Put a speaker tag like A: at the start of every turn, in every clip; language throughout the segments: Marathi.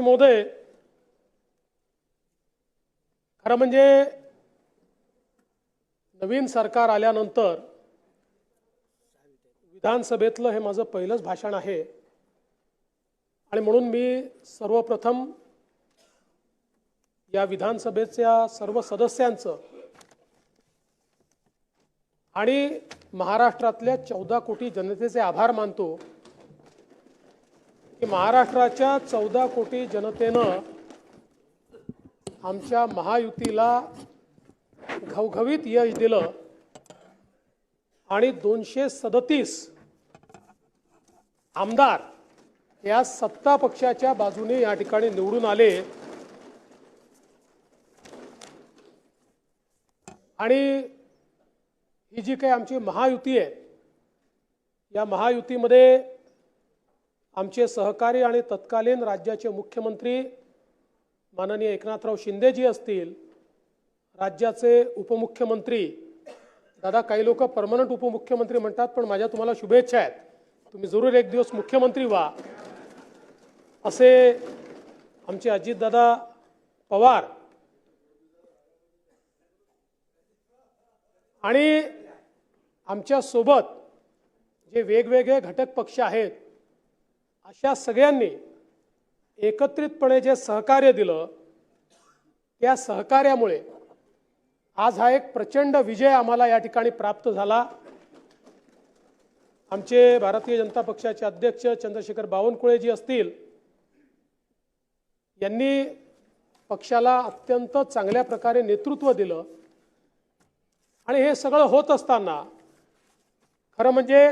A: अध्यक्ष महोदय खरं म्हणजे नवीन सरकार आल्यानंतर विधानसभेतलं हे माझं पहिलंच भाषण आहे. आणि म्हणून मी सर्वप्रथम या विधानसभेच्या सर्व सदस्यांचं आणि महाराष्ट्रातल्या चौदा कोटी जनतेचे आभार मानतो. महाराष्ट्राच्या चौदा कोटी जनतेनं आमच्या महायुतीला घवघवीत यश दिलं आणि दोनशे सदतीस आमदार या सत्ता पक्षाच्या बाजूने या ठिकाणी निवडून आले. आणि ही जी काही आमची महायुती आहे या महायुतीमध्ये आमचे सहकारी आणि तत्कालीन राज्याचे मुख्यमंत्री माननीय एकनाथराव शिंदेजी असतील राज्याचे उपमुख्यमंत्री दादा काही लोक परमनंट उपमुख्यमंत्री म्हणतात पण माझ्या तुम्हाला शुभेच्छा आहेत. तुम्ही जरूर एक दिवस मुख्यमंत्री व्हा. असे आमचे अजितदादा पवार आणि आमच्यासोबत जे वेगवेगळे घटक पक्ष आहेत अशा सगळ्यांनी एकत्रितपणे जे सहकार्य दिलं त्या सहकार्यामुळे आज हा एक प्रचंड विजय आम्हाला या ठिकाणी प्राप्त झाला. आमचे भारतीय जनता पक्षाचे अध्यक्ष चंद्रशेखर बावनकुळेजी असतील यांनी पक्षाला अत्यंत चांगल्या प्रकारे नेतृत्व दिलं. आणि हे सगळं होत असताना खरं म्हणजे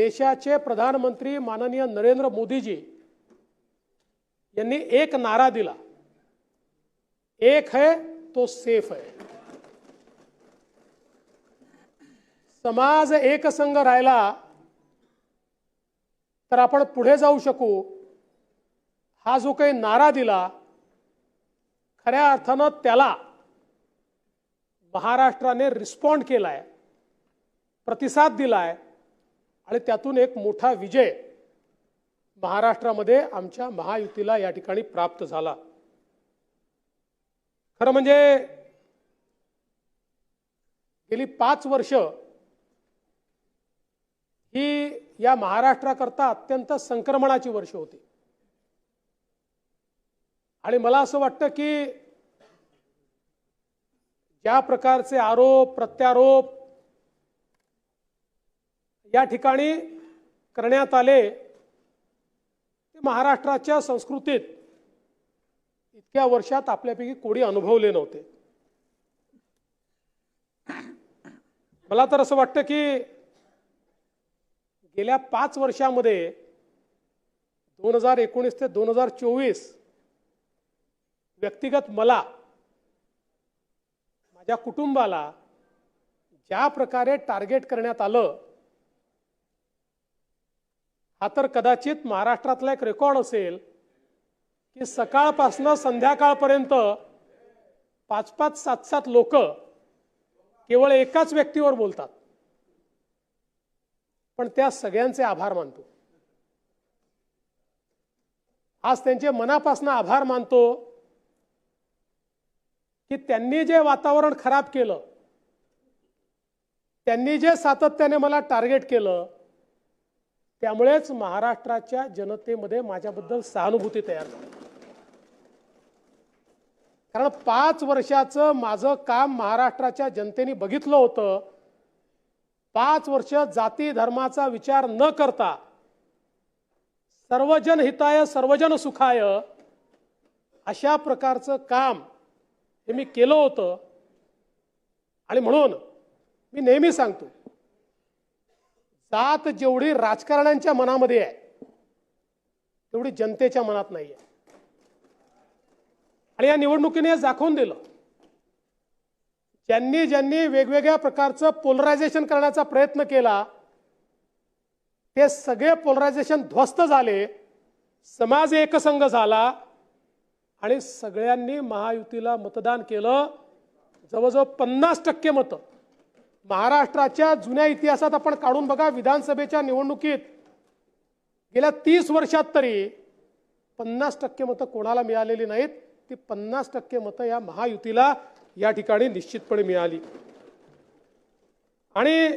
A: देशाचे प्रधानमंत्री माननीय नरेंद्र मोदीजी यांनी एक नारा दिला. एक है तो सेफ है. समाज एकसंघ राहिला तर आपण पुढे जाऊ शकू. हा जो काही नारा दिला खऱ्या अर्थानं त्याला महाराष्ट्राने रिस्पॉन्ड केलाय प्रतिसाद दिलाय. आणि त्यातून एक मोठा विजय महाराष्ट्रामध्ये आमच्या महायुतीला या ठिकाणी प्राप्त झाला. खरं म्हणजे गेली पाच वर्ष ही या महाराष्ट्राकरता अत्यंत संक्रमणाची वर्ष होती. आणि मला असं वाटतं की ज्या प्रकारचे आरोप प्रत्यारोप या ठिकाणी करण्यात आले ते महाराष्ट्राच्या संस्कृतीत इतक्या वर्षात आपल्यापैकी कोणी अनुभवले नव्हते. मला तर असं वाटतं की गेल्या पाच वर्षामध्ये दोन हजार एकोणीस ते दोन हजार चोवीस व्यक्तिगत मला माझ्या कुटुंबाला ज्या प्रकारे टार्गेट करण्यात आलं हा तर कदाचित महाराष्ट्रातला एक रेकॉर्ड असेल की सकाळपासनं संध्याकाळपर्यंत पाच पाच सात सात लोक केवळ एकाच व्यक्तीवर बोलतात. पण त्या सगळ्यांचे आभार मानतो. आज त्यांचे मनापासून आभार मानतो की त्यांनी जे वातावरण खराब केलं त्यांनी जे सातत्याने मला टार्गेट केलं त्यामुळेच महाराष्ट्राच्या जनतेमध्ये माझ्याबद्दल सहानुभूती तयार झाली. कारण पाच वर्षाचं माझं काम महाराष्ट्राच्या जनतेने बघितलं होतं. पाच वर्ष जाती धर्माचा विचार न करता सर्वजन हिताय सर्वजन सुखाय अशा प्रकारचं काम हे मी केलं होतं. आणि म्हणून मी नेहमी सांगतो जात जेवढी राजकारण्यांच्या मनामध्ये आहे तेवढी जनतेच्या मनात नाही आहे आणि या निवडणुकीने दाखवून दिलं. ज्यांनी ज्यांनी वेगवेगळ्या प्रकारचं पोलरायझेशन करण्याचा प्रयत्न केला ते सगळे पोलरायझेशन ध्वस्त झाले समाज एकसंघ झाला आणि सगळ्यांनी महायुतीला मतदान केलं. जवळजवळ पन्नास टक्के मतं. महाराष्ट्राच्या जुन्या इतिहासात आपण काढून बघा विधानसभेच्या निवडणुकीत गेल्या तीस वर्षात तरी पन्नास टक्के मतं कोणाला मिळालेली नाहीत. ती पन्नास टक्के मतं या महायुतीला या ठिकाणी निश्चितपणे मिळाली. आणि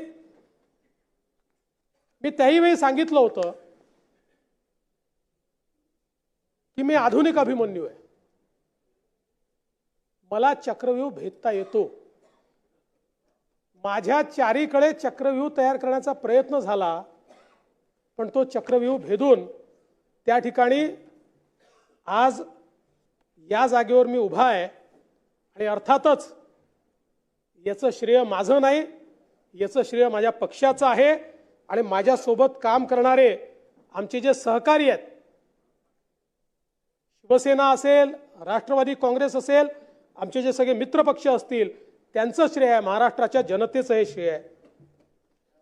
A: मी त्याही वेळी सांगितलं होतं की मी आधुनिक अभिमन्यू आहे. मला चक्रव्यूह भेदता येतो. माझ्या चारीकडे चक्रव्यूह तयार करण्याचा प्रयत्न झाला पण तो चक्रव्यूह भेदून त्या ठिकाणी आज या जागेवर मी उभा आहे आणि अर्थातच याचं श्रेय माझं नाही याचं श्रेय माझ्या पक्षाचं आहे आणि माझ्यासोबत काम करणारे आमचे जे सहकारी आहेत शिवसेना असेल राष्ट्रवादी काँग्रेस असेल आमचे जे सगळे मित्रपक्ष असतील त्यांचं श्रेय आहे, महाराष्ट्राच्या जनतेचं हे श्रेय आहे.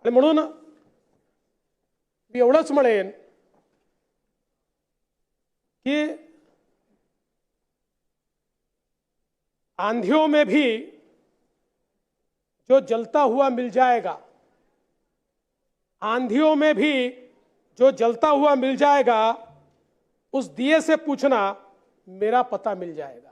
A: आणि म्हणून मी एवढंच म्हणेन कि आंधियों में भी जो जलता हुआ मिल जाएगा, आंधियों में भी जो जलता हुआ मिल जाएगा, उस दिए से पूछना मेरा पता मिल जाएगा।